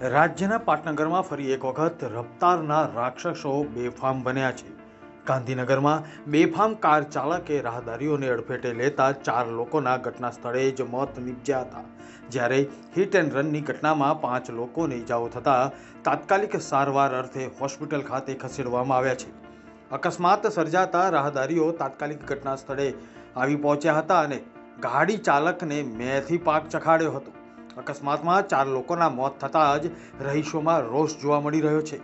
રાજ્યના પાટનગરમાં ફરી એક વખત રફતારના રાક્ષસો બેફામ બન્યા છે. ગાંધીનગરમાં બેફામ કાર ચાલકે રાહદારીઓને અડફેટે લેતા ચાર લોકોના ઘટના સ્થળે જ મોત નીપજ્યા હતા. જ્યારે હિટ એન્ડ રનની ઘટનામાં પાંચ લોકોને ઈજાઓ થતાં તાત્કાલિક સારવાર અર્થે હોસ્પિટલ ખાતે ખસેડવામાં આવ્યા છે. અકસ્માત સર્જાતા રાહદારીઓ તાત્કાલિક ઘટના સ્થળે આવી પહોંચ્યા હતા અને ગાડી ચાલકને મેથી પાક ચખાડ્યો હતો. અકસ્માતમાં ચાર લોકોના મોત થતાં જ રહીશોમાં રોષ જોવા મળી રહ્યો છે.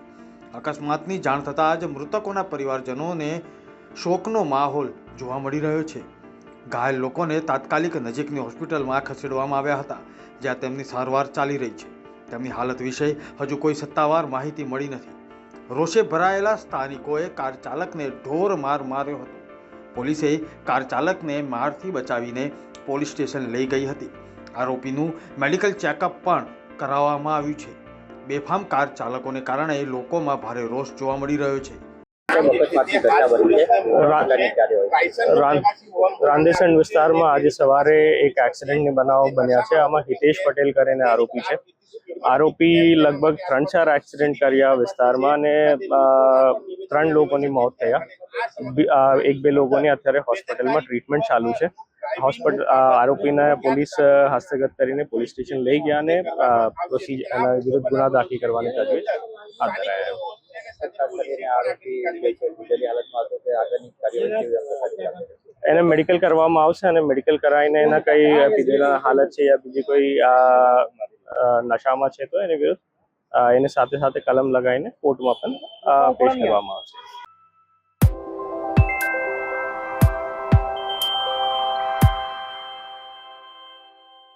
અકસ્માતની જાણ થતાં જ મૃતકોના પરિવારજનોને શોકનો માહોલ જોવા મળી રહ્યો છે. ઘાયલ લોકોને તાત્કાલિક નજીકની હોસ્પિટલમાં ખસેડવામાં આવ્યા હતા, જ્યાં તેમની સારવાર ચાલી રહી છે. તેમની હાલત વિશે હજુ કોઈ સત્તાવાર માહિતી મળી નથી. રોષે ભરાયેલા સ્થાનિકોએ કાર ચાલકને ઢોર માર માર્યો હતો. પોલીસે કાર ચાલકને મારથી બચાવીને પોલીસ સ્ટેશન લઈ ગઈ હતી. આરોપીનું મેડિકલ ચેકઅપ પણ કરાવવામાં આવ્યું છે. બેફામ કાર ચાલકોને કારણે લોકોમાં ભારે રોષ જોવા મળી રહ્યો છે. રાંદેસણ વિસ્તારમાં આજે સવારે એક એક્સિડન્ટની બનાવ બન્યા છે. આમાં હિતેશ પટેલ કરીને આરોપી છે. આરોપી લગભગ ત્રણ ચાર એક્સિડન્ટ કર્યા વિસ્તારમાં અને ત્રણ લોકોની મોત થયા. એક બે લોકોની અત્યારે હોસ્પિટલમાં ટ્રીટમેન્ટ ચાલુ છે. હોસ્પિટલ આરોપીને પોલીસ હસ્તગત કરીને પોલીસ સ્ટેશન લઈ ગયા અને પ્રોસીજર વિરુદ્ધ ગુના દાખલ કરવાની તજવીજ હાથ ધરાયા એને મેડિકલ કરવામાં આવશે અને મેડિકલ કરાવીને એના કઈ પીધેલા હાલત છે યા બીજી કોઈ નશામાં છે તો એની વિરુદ્ધ એને સાથે સાથે કલમ લગાવીને કોર્ટમાં પણ પેશ કરવામાં આવશે.